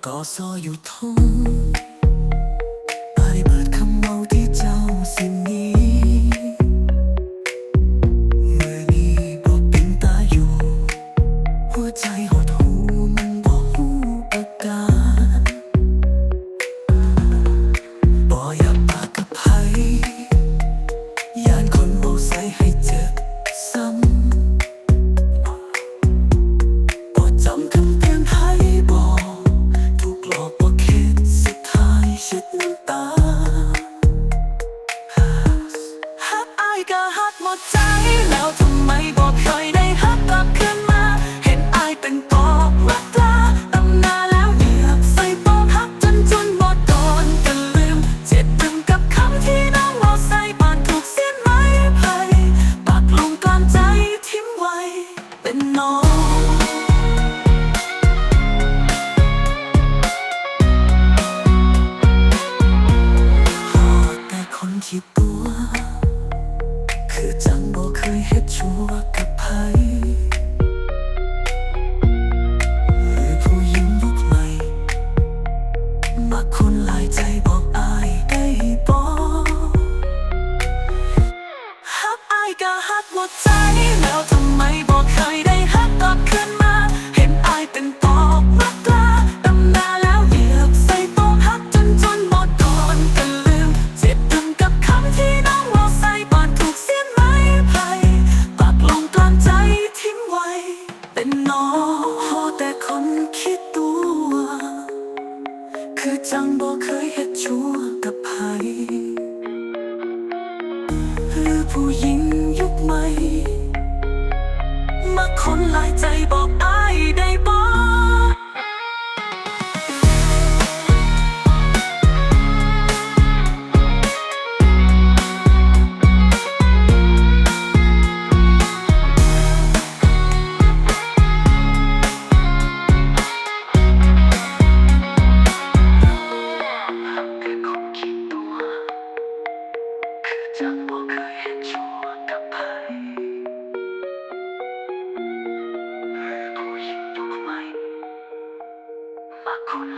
告诉我，沿มักคุหลายใจ บอกได้บอกฮักอาก็ฮักหัวใจแล้วทำไมบอกเคยเห็ดชั่วกับใครหรือผู้หญิง